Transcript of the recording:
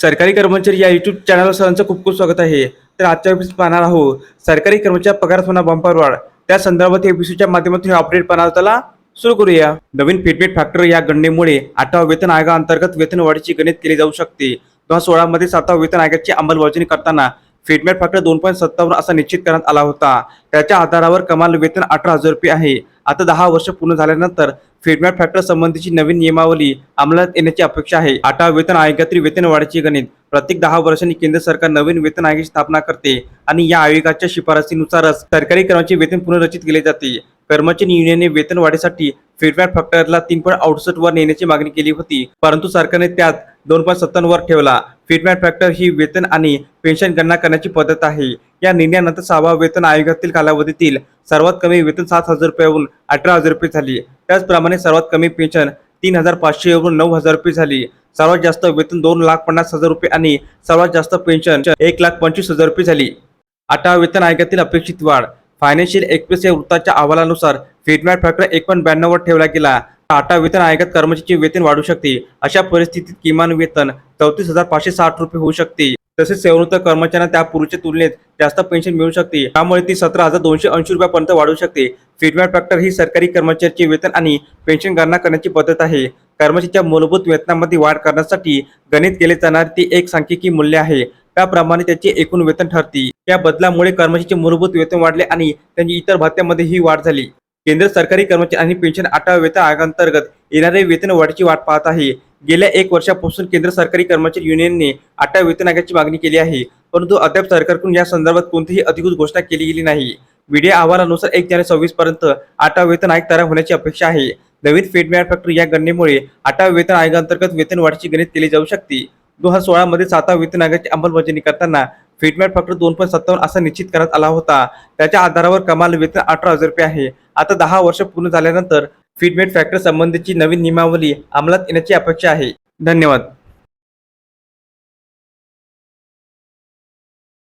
सरकारी कर्मचारी या युट्यूब चॅनलवर सर्वांचं खूप खूप स्वागत आहे. तर आजच्या एपिसोड पाहणार आहोत सरकारी कर्मचारी पगार होणार बंपर वाढ. त्या संदर्भात एपिसोडच्या माध्यमातून हे अपडेट पाहणार त्याला सुरू करूया. नवीन फिटमेट फॅक्टर या गणनेमुळे आठवा वेतन आयोगाअंतर्गत वेतन वाढीची गणित केली जाऊ शकते. दोन हजार सोळामध्ये सातवा वेतन आयोगाची अंमलबजावणी करताना फिटमेट फॅक्टर दोन पॉईंट सत्तावन्न असा निश्चित करण्यात आला होता. त्याच्या आधारावर कमाल वेतन अठरा हजार रुपये आहे. आता दहा वर्ष पूर्ण झाल्यानंतर फिटमॅट फॅक्टर संबंधीची नवीन नियमावली अंमलात येण्याची अपेक्षा आहे. आठवा वेतन आयोगातील वेतन वाढीची गणित. प्रत्येक दहा वर्षांनी केंद्र सरकार नवीन वेतन आयोगाची स्थापना करते आणि या आयोगाच्या शिफारसीनुसारच सरकारी कर्मचारी वेतन पुनर्रचित केले जाते. कर्मचारी युनियनने वेतन वाढीसाठी फिटमॅट फॅक्टरला तीन पॉईंट अडुसष्ट वर नेण्याची मागणी केली होती. परंतु सरकारने त्यात दोन पॉईंट सत्तावन्न वर ठेवला. फीडबॅक फॅक्टर ही वेतन आणि पेन्शन गणना करण्याची पद्धत आहे. या निर्णयानंतर सहावा वेतन आयोगातील कालावधीतील सर्वात कमी वेतन सात हजार रुपयाहून अठरा हजार रुपये झाली. त्याचप्रमाणे सर्वात कमी पेन्शन तीन हजार पाचशेवरून नऊ हजार रुपये झाली. सर्वात जास्त वेतन दोन लाख पन्नास हजार रुपये आणि सर्वात जास्त पेन्शन एक लाख पंचवीस हजार रुपये झाली. आठवा वेतन आयोगातील अपेक्षित वाढ. फायनान्शियल एक्सप्रेस या वृत्ताच्या अहवालानुसार फिटमॅट फॅक्टर एक पॉईंट ब्याण्णववर ठेवला गेला. टाटा वेतन आयोगात कर्मचाऱ्याचे वेतन वाढू शकते. अशा परिस्थितीत किमान वेतन चौतीस हजार पाचशे साठ रुपये होऊ शकते. तसेच सेवृत्त कर्मचाऱ्यांना त्या पूर्वीच्या तुलनेत जास्त पेन्शन मिळू शकते. त्यामुळे ती सतरा हजार दोनशे ऐंशी रुपयापर्यंत वाढू शकते. फिटमॅट फॅक्टर ही सरकारी कर्मचाऱ्याचे वेतन आणि पेन्शन गणना करण्याची पद्धत आहे. कर्मचाऱ्याच्या मूलभूत वेतनामध्ये वाढ करण्यासाठी गणित केले जाणारे ती एक सांख्यिकी मूल्य आहे. त्याप्रमाणे त्याचे एकूण वेतन ठरते. या बदलामुळे कर्मचाऱ्याचे मूलभूत वेतन वाढले आणि त्यांची इतर भत्त्यामध्येही वाढ झाली. केंद्र सरकारी कर्मचारी आणि पेन्शन आठव्या वेतन आयोगांतर्गत येणारे वेतन वाढीची वाट पाहत आहे. गेल्या एक वर्षापासून केंद्र सरकारी कर्मचारी युनियनने आठव्या वेतन आयोगाची मागणी केली आहे. परंतु अद्याप सरकारकडून या संदर्भात कोणतीही अधिकृत घोषणा केली गेली नाही. मीडिया अहवालानुसार एक जानेवारी सव्वीस पर्यंत आठवा वेतन आयोग तयार होण्याची अपेक्षा आहे. नवीन फीडबॅक फॅक्टरी या गणनेमुळे आठव्या वेतन आयोगांतर्गत वेतन वाढीची गणित केली जाऊ शकते. दोन हजार सोळामध्ये सातव्या वेतन आयोगाची अंमलबजावणी करताना फिटमॅट फॅक्टर दोन पॉईंट सत्तावन्न असा निश्चित करण्यात आला होता. त्याच्या आधारावर कमाल वेतन अठरा हजार रुपये आहे. आता दहा वर्ष पूर्ण झाल्यानंतर फिटमेट फॅक्टर संबंधीची नवीन नियमावली अंमलात येण्याची अपेक्षा आहे. धन्यवाद.